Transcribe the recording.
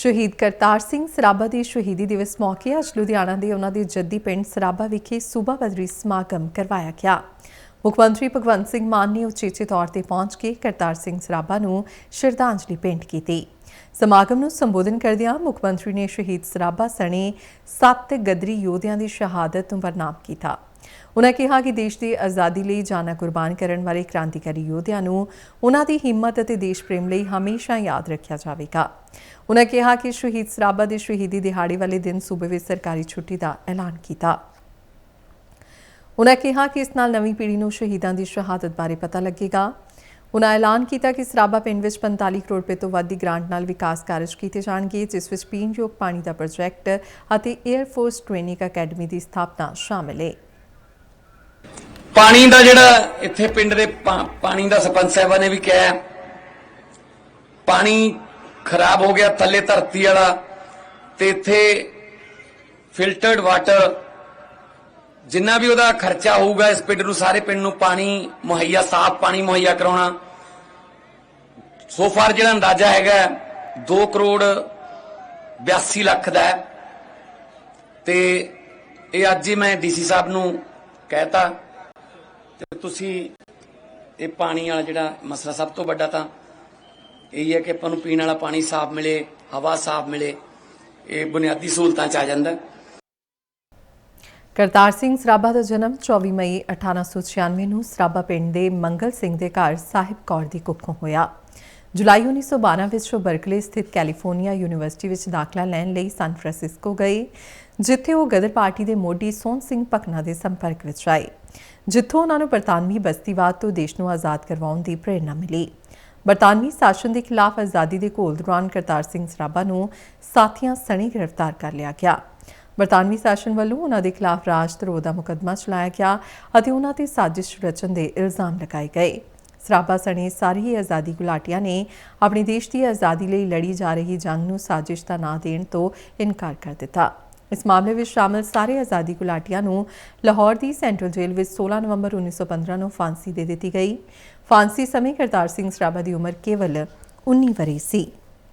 ਸ਼ਹੀਦ ਕਰਤਾਰ ਸਿੰਘ ਸਰਾਭਾ ਦੀ ਸ਼ਹੀਦੀ ਦਿਵਸ ਮੌਕੇ ਅੱਜ ਲੁਧਿਆਣਾ ਦੇ ਉਹਨਾਂ ਦੇ ਜੱਦੀ ਪਿੰਡ ਸਰਾਭਾ ਵਿਖੇ ਸੂਬਾ ਪੱਧਰੀ ਸਮਾਗਮ ਕਰਵਾਇਆ ਗਿਆ। ਮੁੱਖ ਮੰਤਰੀ ਭਗਵੰਤ ਸਿੰਘ ਮਾਨ ਨੇ ਉਚੇਚੇ ਤੌਰ ਤੇ ਪਹੁੰਚ ਕੇ ਕਰਤਾਰ ਸਿੰਘ ਸਰਾਭਾ ਨੂੰ ਸ਼ਰਧਾਂਜਲੀ ਭੇਂਟ ਕੀਤੀ। ਸਮਾਗਮ ਨੂੰ ਸੰਬੋਧਨ ਕਰਦਿਆਂ ਮੁੱਖ ਮੰਤਰੀ ਨੇ ਸ਼ਹੀਦ ਸਰਾਭਾ ਸਣੇ ਸੱਤ ਗਦਰੀ ਯੋਧਿਆਂ ਦੀ ਸ਼ਹਾਦਤ ਨੂੰ ਬਰਨਾਮ ਕੀਤਾ। ਉਨ੍ਹਾਂ ਕਿਹਾ ਕਿ ਦੇਸ਼ ਦੀ ਆਜ਼ਾਦੀ ਲਈ ਜਾਨਾਂ ਕੁਰਬਾਨ ਕਰਨ ਵਾਲੇ ਕ੍ਰਾਂਤੀਕਾਰੀ ਯੋਧਿਆਂ ਨੂੰ ਉਨ੍ਹਾਂ ਦੀ ਹਿੰਮਤ ਅਤੇ ਦੇਸ਼ ਪ੍ਰੇਮ ਲਈ ਹਮੇਸ਼ਾ ਯਾਦ ਰੱਖਿਆ ਜਾਵੇਗਾ। ਉਨ੍ਹਾਂ ਕਿਹਾ ਕਿ ਸ਼ਹੀਦ ਸਰਾਭਾ ਦੇ ਸ਼ਹੀਦੀ ਦਿਹਾੜੇ ਵਾਲੇ ਦਿਨ ਸੂਬੇ ਵਿੱਚ ਸਰਕਾਰੀ ਛੁੱਟੀ ਦਾ ਐਲਾਨ ਕੀਤਾ। ਉਨ੍ਹਾਂ ਕਿਹਾ ਕਿ ਇਸ ਨਾਲ ਨਵੀਂ ਪੀੜ੍ਹੀ ਨੂੰ ਸ਼ਹੀਦਾਂ ਦੀ ਸ਼ਹਾਦਤ ਬਾਰੇ ਪਤਾ ਲੱਗੇਗਾ। ਉਨ੍ਹਾਂ ਐਲਾਨ ਕੀਤਾ ਕਿ ਸਰਾਭਾ ਪਿੰਡ ਵਿੱਚ 45 ਕਰੋੜ ਰੁਪਏ ਤੋਂ ਵੱਧ ਦੀ ਗ੍ਰਾਂਟ ਨਾਲ ਵਿਕਾਸ ਕਾਰਜ ਕੀਤੇ ਜਾਣਗੇ, ਜਿਸ ਵਿੱਚ ਪੀਣਯੋਗ ਪਾਣੀ ਦਾ ਪ੍ਰੋਜੈਕਟ ਅਤੇ 에ਅਰ ਫੋਰਸ ਟ੍ਰੇਨਿੰਗ ਅਕੈਡਮੀ ਦੀ ਸਥਾਪਨਾ ਸ਼ਾਮਲ ਹੈ ਪਾਣੀ ਦਾ ਜਿਹੜਾ ਇੱਥੇ ਪਿੰਡ ਦੇ ਪਾਣੀ ਦਾ ਸਰਪੰਚ ਸਾਹਿਬਾਨ ਨੇ ਵੀ ਕਿਹਾ ਪਾਣੀ ਖਰਾਬ ਹੋ ਗਿਆ ਥੱਲੇ ਧਰਤੀ ਵਾਲਾ ਤੇ ਇੱਥੇ ਫਿਲਟਰਡ ਵਾਟਰ ਜਿੰਨਾ ਵੀ ਉਹਦਾ ਖਰਚਾ ਹੋਊਗਾ ਇਸ ਪਿੰਡ ਨੂੰ ਸਾਰੇ ਪਿੰਡ ਨੂੰ ਪਾਣੀ ਮੁਹੱਈਆ ਸਾਫ਼ ਪਾਣੀ ਮੁਹੱਈਆ ਕਰਾਉਣਾ। ਸੋ ਫਾਰ ਜਿਹੜਾ ਅੰਦਾਜ਼ਾ ਹੈਗਾ 2 ਕਰੋੜ 82 ਲੱਖ ਦਾ ਹੈ। ਤੇ ਇਹ ਅੱਜ ਹੀ ਮੈਂ ਡੀਸੀ ਸਾਹਿਬ ਨੂੰ ਕਹਿਤਾ ਤੇ ਤੁਸੀਂ ਇਹ ਪਾਣੀ ਵਾਲਾ ਜਿਹੜਾ ਮਸਲਾ ਸਭ ਤੋਂ ਵੱਡਾ ਤਾਂ ਇਹ ਹੈ ਕਿ ਆਪਾਂ ਨੂੰ ਪੀਣ ਵਾਲਾ ਪਾਣੀ ਸਾਫ਼ ਮਿਲੇ, ਹਵਾ ਸਾਫ਼ ਮਿਲੇ, ਇਹ ਬੁਨਿਆਦੀ ਸਹੂਲਤਾਂ ਚ ਆ ਜਾਂਦਾ। ਕਰਤਾਰ ਸਿੰਘ ਸਰਾਭਾ ਦਾ ਜਨਮ 24 ਮਈ 1896 ਨੂੰ ਸਰਾਭਾ ਪਿੰਡ ਦੇ ਮੰਗਲ ਸਿੰਘ ਦੇ ਘਰ ਸਾਹਿਬ ਕੌਰ ਦੀ ਕੁੱਖੋਂ ਹੋਇਆ। ਜੁਲਾਈ 1912 ਵਿੱਚ ਉਹ ਬਰਕਲੇ ਸਥਿਤ ਕੈਲੀਫੋਰਨੀਆ ਯੂਨੀਵਰਸਿਟੀ ਵਿੱਚ ਦਾਖਲਾ ਲੈਣ ਲਈ ਸਾਨ ਫਰਾਂਸਿਸਕੋ ਗਏ, ਜਿੱਥੇ ਉਹ ਗਦਰ ਪਾਰਟੀ ਦੇ ਮੋਢੀ ਸੋਹਣ ਸਿੰਘ ਪਕਨਾ ਦੇ ਸੰਪਰਕ ਵਿੱਚ ਆਏ, ਜਿੱਥੋਂ ਉਹਨਾਂ ਨੂੰ ਬਰਤਾਨਵੀ ਬਸਤੀਵਾਦ ਤੋਂ ਦੇਸ਼ ਨੂੰ ਆਜ਼ਾਦ ਕਰਵਾਉਣ ਦੀ ਪ੍ਰੇਰਣਾ ਮਿਲੀ। ਬਰਤਾਨਵੀ ਸ਼ਾਸਨ ਦੇ ਖਿਲਾਫ ਆਜ਼ਾਦੀ ਦੇ ਘੋਲ ਦੌਰਾਨ ਕਰਤਾਰ ਸਿੰਘ ਸਰਾਭਾ ਨੂੰ ਸਾਥੀਆਂ ਸਣੇ ਗ੍ਰਿਫਤਾਰ ਕਰ ਲਿਆ ਗਿਆ। ਬਰਤਾਨਵੀ ਸ਼ਾਸਨ ਵੱਲੋਂ ਉਹਨਾਂ ਦੇ ਖਿਲਾਫ ਰਾਜ ਧਰੋਹ ਦਾ ਮੁਕੱਦਮਾ ਚਲਾਇਆ ਗਿਆ ਅਤੇ ਉਹਨਾਂ ਤੇ ਸਾਜ਼ਿਸ਼ ਰਚਨ ਦੇ ਇਲਜ਼ਾਮ ਲਗਾਏ ਗਏ। ਸਰਾਭਾ ਸਣੇ ਸਾਰੀ ਹੀ ਆਜ਼ਾਦੀ ਗੁਲਾਟੀਆਂ ਨੇ ਆਪਣੇ ਦੇਸ਼ ਦੀ ਆਜ਼ਾਦੀ ਲਈ ਲੜੀ ਜਾ ਰਹੀ ਜੰਗ ਨੂੰ ਸਾਜ਼ਿਸ਼ ਦਾ ਨਾਂ ਦੇਣ ਤੋਂ ਇਨਕਾਰ ਕਰ ਦਿੱਤਾ। ਇਸ ਮਾਮਲੇ ਵਿੱਚ ਸ਼ਾਮਲ ਸਾਰੇ ਆਜ਼ਾਦੀ ਗੁਲਾਟੀਆਂ ਨੂੰ ਲਾਹੌਰ ਦੀ ਸੈਂਟਰਲ ਜੇਲ੍ਹ ਵਿੱਚ 16 ਨਵੰਬਰ 1915 ਨੂੰ ਫਾਂਸੀ ਦੇ ਦਿੱਤੀ ਗਈ। ਫਾਂਸੀ ਸਮੇਂ ਕਰਤਾਰ ਸਿੰਘ ਸਰਾਭਾ ਦੀ ਉਮਰ ਕੇਵਲ 19 ਵਰ੍ਹੇ ਸੀ।